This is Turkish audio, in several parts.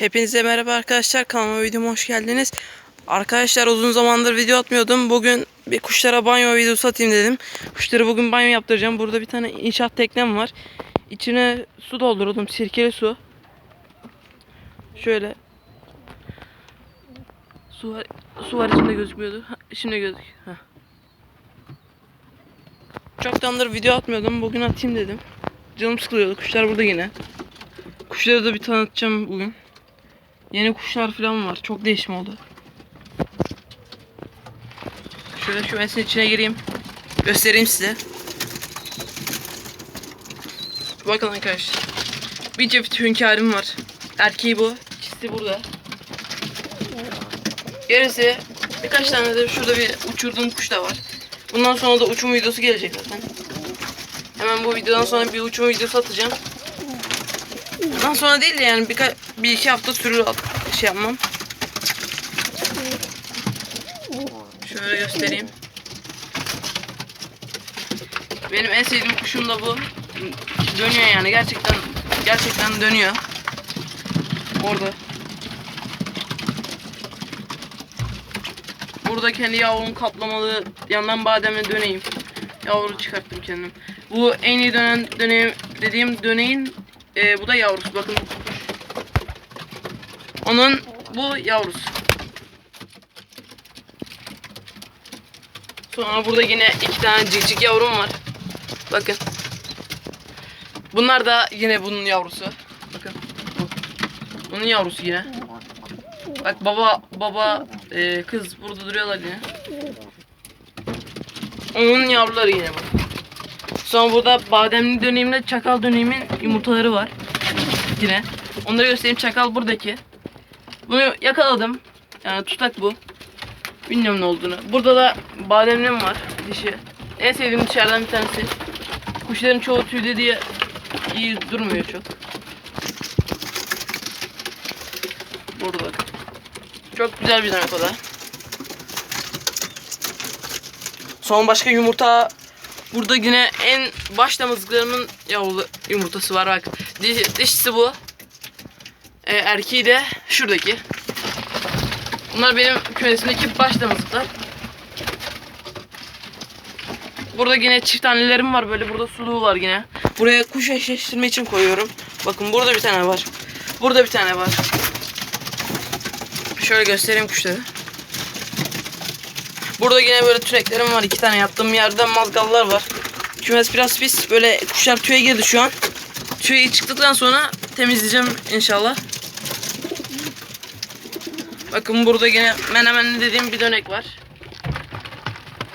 Hepinize merhaba arkadaşlar kanalıma videoma hoş geldiniz. Arkadaşlar uzun zamandır video atmıyordum. Bugün bir kuşlara banyo videosu atayım dedim. Kuşlara bugün banyo yaptıracağım. Burada bir tane inşaat teknem var. İçine su doldurdum. Sirkeli su. Şöyle. Su var, su var içinde gözükmüyordu. Şimdi gözük. Çoktandır video atmıyordum. Bugün atayım dedim. Canım sıkılıyordu. Kuşlar burada yine. Kuşları da bir tanıtacağım bugün. Yeni kuşlar falan var. Çok değişim oldu. Şöyle şu mesin içine gireyim. Göstereyim size. Bakın arkadaşlar. Bir çift hünkârım var. Erkeği bu. İkisi burada. Gerisi birkaç tane de şurada bir uçurduğum kuş da var. Bundan sonra da uçum videosu gelecek zaten. Hemen bu videodan sonra bir uçum videosu atacağım. Bundan sonra değil de yani birkaç bir iki hafta sürür at- şey yapmam. Şöyle göstereyim. Benim en sevdiğim kuşum da bu. Dönüyor yani gerçekten gerçekten dönüyor. Orada. Burada kendi yavrum kaplamalı yandan bademle döneyim. Yavru çıkarttım kendim. Bu en iyi dönen dönem dediğim döneğin e, bu da yavrusu bakın. Onun bu yavrusu. Sonra burada yine iki tane cikcik yavrum var. Bakın. Bunlar da yine bunun yavrusu. Bakın. Bu. Bunun yavrusu yine. Bak baba baba e, kız burada duruyorlar yine. Onun yavruları yine bak. Sonra burada bademli döneminde çakal dönemin yumurtaları var. Yine. Onları göstereyim. Çakal buradaki. Bunu yakaladım. Yani tutak bu. Bilmiyorum ne olduğunu. Burada da bademlim var. Dişi. En sevdiğim dışarıdan bir tanesi. Kuşların çoğu tüyde diye iyi durmuyor çok. Burada. Çok güzel bir dönek o da. Son başka yumurta Burada yine en baş damızlıklarımın yavru yumurtası var bak. Di- dişisi bu. Ee, erkeği de şuradaki. Bunlar benim kümesimdeki baş damızlıklar. Burada yine çift annelerim var böyle. Burada suluğu var yine. Buraya kuş eşleştirme için koyuyorum. Bakın burada bir tane var. Burada bir tane var. Şöyle göstereyim kuşları. Burada yine böyle tüneklerim var. iki tane yaptığım yerde mazgallar var. Kümes biraz pis. Böyle kuşlar tüye girdi şu an. Tüye çıktıktan sonra temizleyeceğim inşallah. Bakın burada yine menemenli dediğim bir dönek var.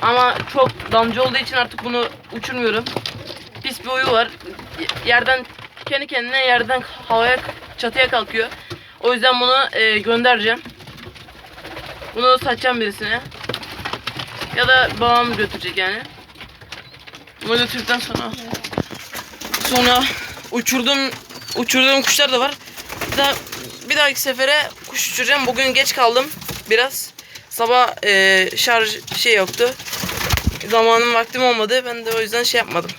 Ama çok damcı olduğu için artık bunu uçurmuyorum. Pis bir uyu var. Yerden kendi kendine yerden havaya çatıya kalkıyor. O yüzden bunu e, göndereceğim. Bunu satacağım birisine. Ya da babam götürecek yani. Bunu götürdükten sonra sonra uçurduğum uçurduğum kuşlar da var. Bir daha bir dahaki sefere kuş uçuracağım. Bugün geç kaldım biraz. Sabah e, şarj şey yoktu. Zamanım vaktim olmadı. Ben de o yüzden şey yapmadım.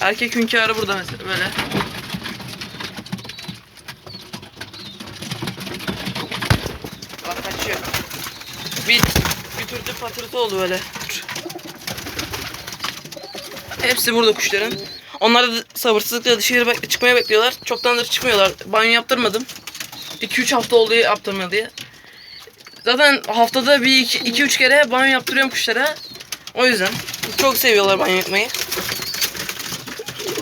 Erkek hünkârı burada mesela böyle. Bak kaçıyor. Bir, türlü patırtı oldu böyle. Hepsi burada kuşların. Onlar da sabırsızlıkla dışarı bek- çıkmaya bekliyorlar. Çoktandır çıkmıyorlar. Banyo yaptırmadım. 2-3 hafta oldu yaptırma diye. Zaten haftada bir 2-3 kere banyo yaptırıyorum kuşlara. O yüzden. Çok seviyorlar banyo yapmayı.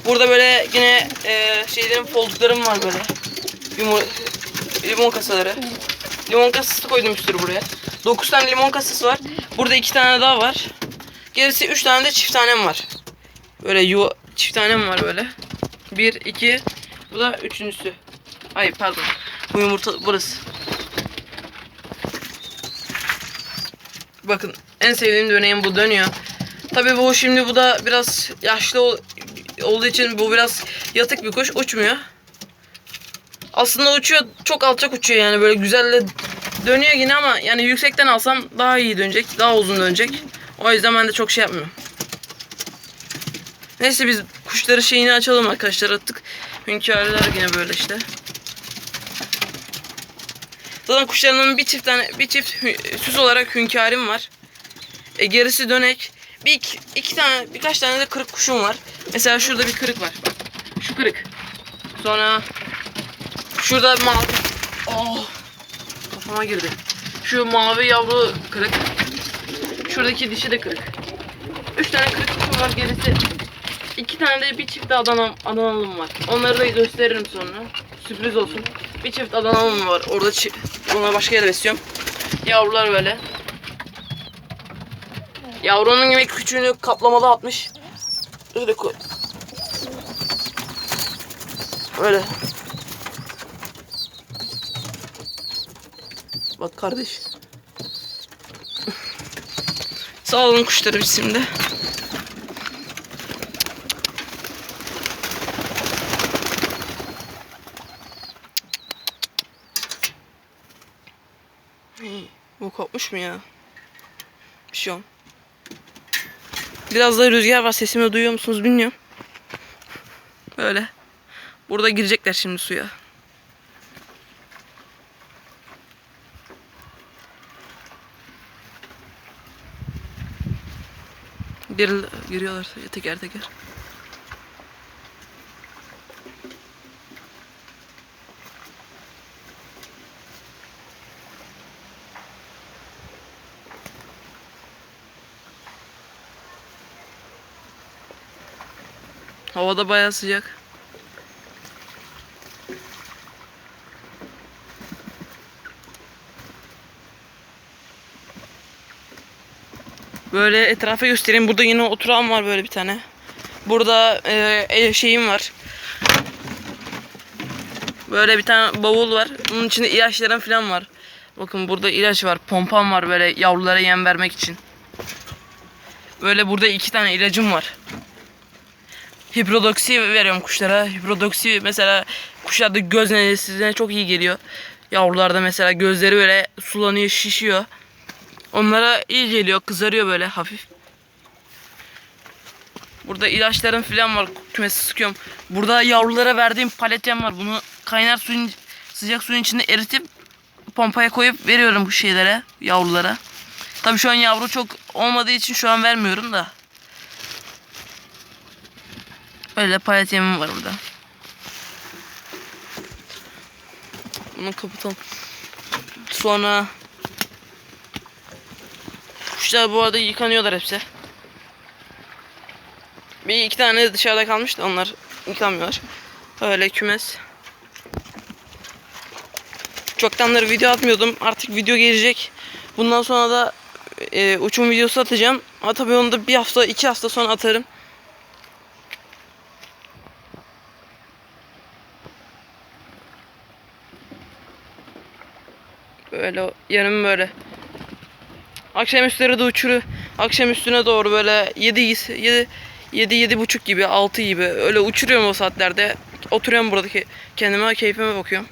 Burada böyle yine e, şeylerin folduklarım var böyle. Yumur limon kasaları. Limon kasası koydum bir buraya. 9 tane limon kasası var. Burada 2 tane daha var. Gerisi 3 tane de çift tanem var. Böyle yuva çift tanem var böyle. 1 2 bu da üçüncüsü. Ay pardon. Bu yumurta burası. Bakın en sevdiğim döneğim bu dönüyor. Tabii bu şimdi bu da biraz yaşlı ol- olduğu için bu biraz yatık bir kuş uçmuyor. Aslında uçuyor çok alçak uçuyor yani böyle güzel de dönüyor yine ama yani yüksekten alsam daha iyi dönecek daha uzun dönecek. O yüzden ben de çok şey yapmıyorum. Neyse biz kuşları şeyini açalım arkadaşlar attık. Hünkârlar yine böyle işte. Zaten kuşlarımın bir çift tane bir çift süs olarak hünkârim var. E, gerisi dönek. Bir iki, iki tane birkaç tane de kırık kuşum var. Mesela şurada bir kırık var. Bak. Şu kırık. Sonra şurada mavi. Oh. Kafama girdi. Şu mavi yavru kırık. Şuradaki dişi de kırık. Üç tane kırık kuşum var gerisi. İki tane de bir çift Adana, Adanalım var. Onları da gösteririm sonra. Sürpriz olsun. Bir çift Adanalım var. Orada ona başka yere besliyorum. Yavrular böyle. Yavrunun gibi küçüğünü kaplamalı atmış. Öyle koy. Öyle. Bak kardeş. Sağ olun kuşları şimdi. Bu kopmuş mu ya? Bir şey olmaz. Biraz da rüzgar var. Sesimi duyuyor musunuz bilmiyorum. Böyle. Burada girecekler şimdi suya. Bir giriyorlar teker teker. Havada bayağı sıcak. Böyle etrafa göstereyim. Burada yine oturan var böyle bir tane. Burada e, şeyim var. Böyle bir tane bavul var. Bunun içinde ilaçlarım falan var. Bakın burada ilaç var. Pompam var böyle yavrulara yem vermek için. Böyle burada iki tane ilacım var. Hiprodoksi veriyorum kuşlara. Hiprodoksi mesela kuşlarda göz nezlesine çok iyi geliyor. Yavrularda mesela gözleri böyle sulanıyor, şişiyor. Onlara iyi geliyor, kızarıyor böyle hafif. Burada ilaçlarım falan var. Kümesi sıkıyorum. Burada yavrulara verdiğim paletyem var. Bunu kaynar suyun sıcak suyun içinde eritip pompaya koyup veriyorum bu şeylere, yavrulara. Tabii şu an yavru çok olmadığı için şu an vermiyorum da. Öyle palet var burada. Bunu kapatalım. Sonra kuşlar bu arada yıkanıyorlar hepsi. Bir iki tane dışarıda kalmış da onlar yıkamıyorlar. Öyle kümes. Çoktandır video atmıyordum. Artık video gelecek. Bundan sonra da e, uçum videosu atacağım. Ama tabii onu da bir hafta iki hafta sonra atarım. Böyle yarım böyle. Akşam üstleri de uçuru. Akşam üstüne doğru böyle 7 7 7 7 buçuk gibi 6 gibi öyle uçuruyorum o saatlerde. Oturuyorum buradaki kendime keyfime bakıyorum.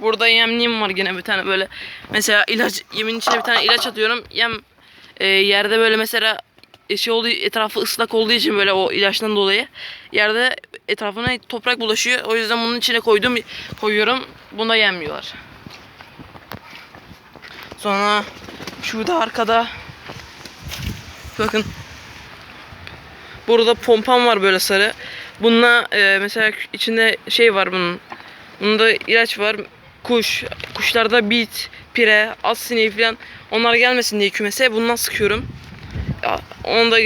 Burada yemliğim var yine bir tane böyle. Mesela ilaç yemin içine bir tane ilaç atıyorum. Yem e, yerde böyle mesela şey olduğu etrafı ıslak olduğu için böyle o ilaçtan dolayı yerde etrafına toprak bulaşıyor. O yüzden bunun içine koydum koyuyorum. Buna yemiyorlar. Sonra şurada arkada bakın burada pompam var böyle sarı. Bununla e, mesela içinde şey var bunun. Bunda ilaç var. Kuş, kuşlarda bit, pire, az sineği falan onlar gelmesin diye kümese bundan sıkıyorum. Ya, onu da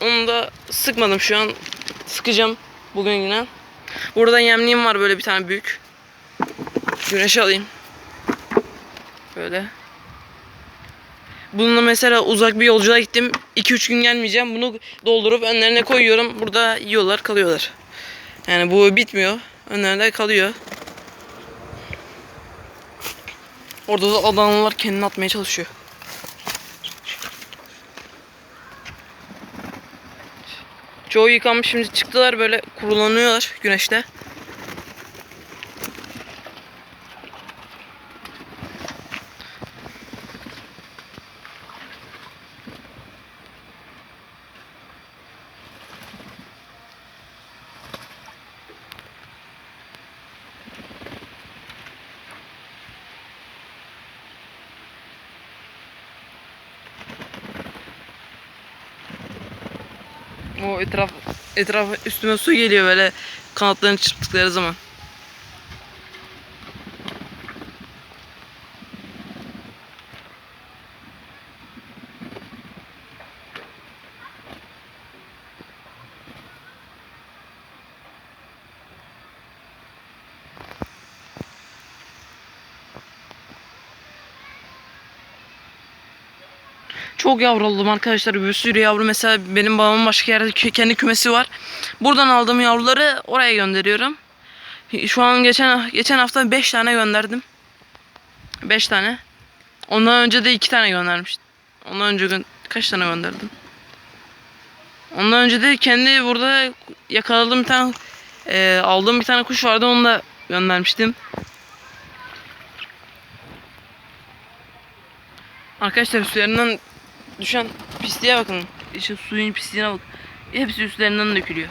onu da sıkmadım şu an. Sıkacağım bugün yine. Burada yemliğim var böyle bir tane büyük. Güneş alayım. Böyle. Bununla mesela uzak bir yolculuğa gittim. 2-3 gün gelmeyeceğim. Bunu doldurup önlerine koyuyorum. Burada yiyorlar, kalıyorlar. Yani bu bitmiyor. Önlerinde kalıyor. Orada da Adanalılar kendini atmaya çalışıyor. Çoğu yıkanmış şimdi çıktılar böyle kurulanıyorlar güneşte. O etraf etraf üstüme su geliyor böyle kanatlarını çırptıkları zaman. Çok yavruladım arkadaşlar. Bir sürü yavru mesela benim babamın başka yerde kendi kümesi var. Buradan aldığım yavruları oraya gönderiyorum. Şu an geçen geçen hafta 5 tane gönderdim. 5 tane. Ondan önce de 2 tane göndermiştim. Ondan önce gö- kaç tane gönderdim? Ondan önce de kendi burada yakaladığım bir tane e, aldığım bir tane kuş vardı onu da göndermiştim. Arkadaşlar üstlerinden düşen pisliğe bakın. İşte suyun pisliğine bak. Hepsi üstlerinden dökülüyor.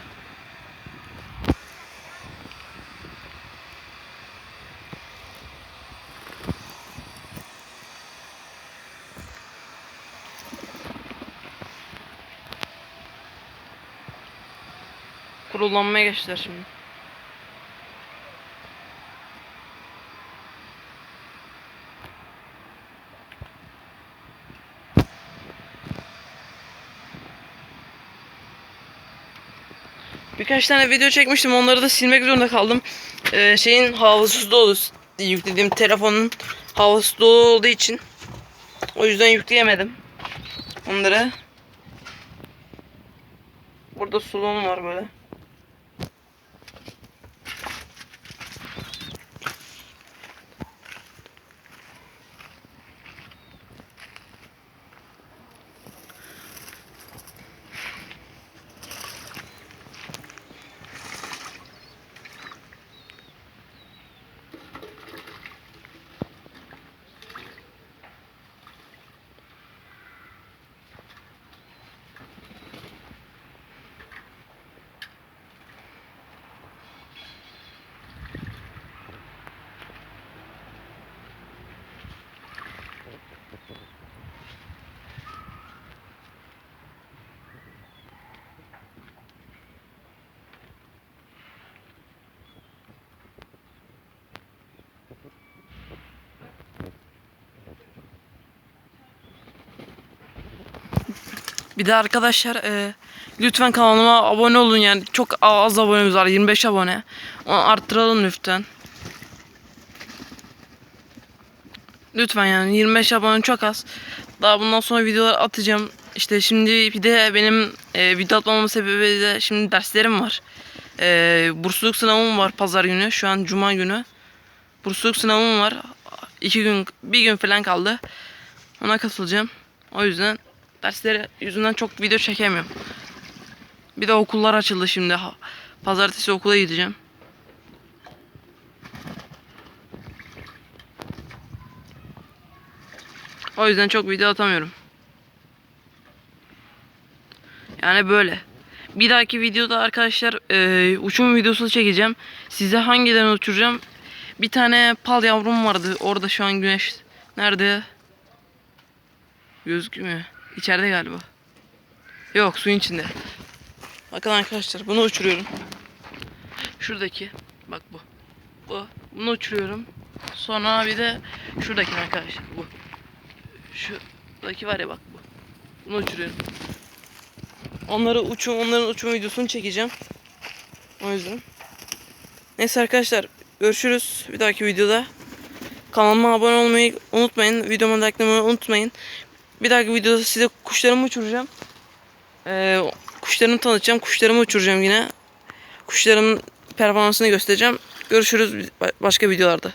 Kurulanmaya geçtiler şimdi. Birkaç tane video çekmiştim. Onları da silmek zorunda kaldım. Ee, şeyin havası dolu. Yüklediğim telefonun havası dolu olduğu için. O yüzden yükleyemedim. Onları. Burada sulum var böyle. Bir de arkadaşlar e, lütfen kanalıma abone olun yani çok az abonemiz var 25 abone. Onu arttıralım lütfen. Lütfen yani 25 abone çok az. Daha bundan sonra videolar atacağım. İşte şimdi bir de benim e, video atmamamın sebebi de şimdi derslerim var. E, bursluluk sınavım var pazar günü. Şu an cuma günü. Bursluluk sınavım var. İki gün, bir gün falan kaldı. Ona katılacağım. O yüzden dersleri yüzünden çok video çekemiyorum. Bir de okullar açıldı şimdi. Pazartesi okula gideceğim. O yüzden çok video atamıyorum. Yani böyle. Bir dahaki videoda arkadaşlar e, uçum videosu çekeceğim. Size hangilerini uçuracağım? Bir tane pal yavrum vardı. Orada şu an güneş. Nerede? Gözükmüyor. İçeride galiba. Yok suyun içinde. Bakın arkadaşlar bunu uçuruyorum. Şuradaki. Bak bu. Bu. Bunu uçuruyorum. Sonra bir de şuradaki arkadaşlar bu. Şuradaki var ya bak bu. Bunu uçuruyorum. Onları uçum, onların uçum videosunu çekeceğim. O yüzden. Neyse arkadaşlar görüşürüz bir dahaki videoda. Kanalıma abone olmayı unutmayın. Videomu eklemeyi unutmayın. Bir dahaki videoda size kuşlarımı uçuracağım. Ee, kuşlarımı tanıtacağım. Kuşlarımı uçuracağım yine. Kuşlarımın performansını göstereceğim. Görüşürüz başka videolarda.